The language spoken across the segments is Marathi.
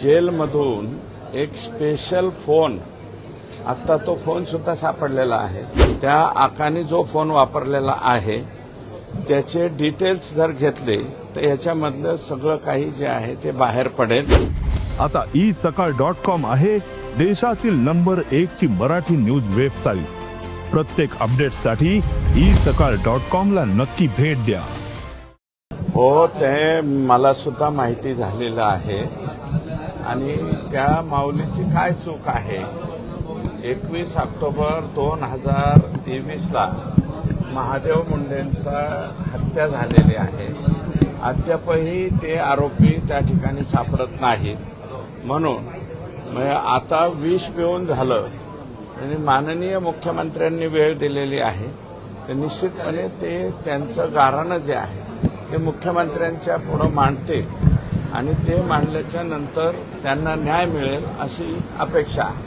जेलमधून एक स्पेशल फोन आत्ता तो फोन सुद्धा सापडलेला आहे. त्या आकाने जो फोन वापरलेला आहे त्याचे डिटेल्स जर घेतले तर याच्यामधलं सगळं काही जे आहे ते बाहेर पडेल. आता ई सकाळ डॉट कॉम आहे देशातील नंबर एक ची मराठी न्यूज वेबसाईट प्रत्येक अपडेटसाठी ई सकाळ डॉट कॉम ला नक्की भेट द्या. हो ते मला सुद्धा माहिती झालेलं आहे. आणि त्या माऊलीची काय चूक आहे? एकवीस ऑक्टोबर दोन हजार तेवीसला महादेव मुंडेंचा हत्या झालेली आहे. अद्यापही ते आरोपी त्या ठिकाणी सापडत नाहीत. म्हणून म्हणजे आता विष पिऊन झालं. आणि माननीय मुख्यमंत्र्यांनी वेळ दिलेली आहे. तर निश्चितपणे ते त्यांचं गाऱ्हाणं जे आहे ते मुख्यमंत्र्यांच्या पुढं मांडतील. आणि ते मांडल्याच्या नंतर त्यांना न्याय मिळेल अशी अपेक्षा आहे.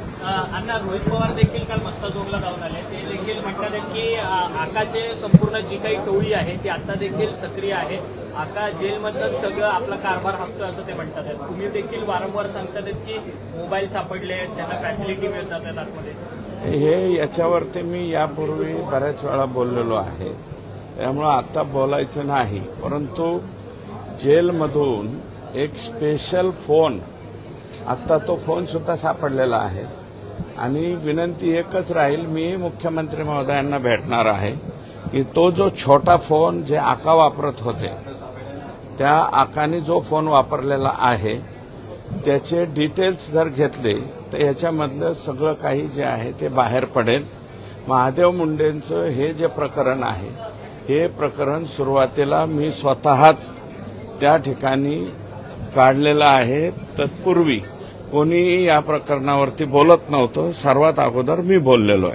अण्णा रोहित पवार देखील काल मस्साजोगला जाऊन आले. ते देखील म्हणतात की आकाचे संपूर्ण जी काही टोळी आहे ती आता देखील सक्रिय आहे. आका जेलमधलं सगळं आपला कारभार हाकतो असं ते म्हणतात तुम्ही देखील वारंवार सांगतात की मोबाईल सापडले त्यांना फॅसिलिटी मिळतात आतमध्ये. हे याच्यावरती मी यापूर्वी बऱ्याच वेळा बोललेलो आहे. त्यामुळं आता बोलायचं नाही. परंतु जेलमधून एक स्पेशल फोन आत्ता तो फोन सुद्धा सापडलेला आहे. आणि विनंती एकच राहील मी मुख्यमंत्री महोदयांना भेटणार आहे की तो जो छोटा फोन जे आका वापरत होते त्या आकाने जो फोन वापरलेला आहे त्याचे डिटेल्स जर घेतले तर याच्यामधलं सगळं काही जे आहे ते बाहेर पडेल. महादेव मुंडेंचं हे जे प्रकरण आहे हे प्रकरण सुरुवातीला मी स्वतःच त्या ठिकाणी काढलेलं आहे तत्पूर्वी कोणी या प्रकरणावरती बोलत नव्हतं. सर्वात अगोदर मी बोललेलो आहे.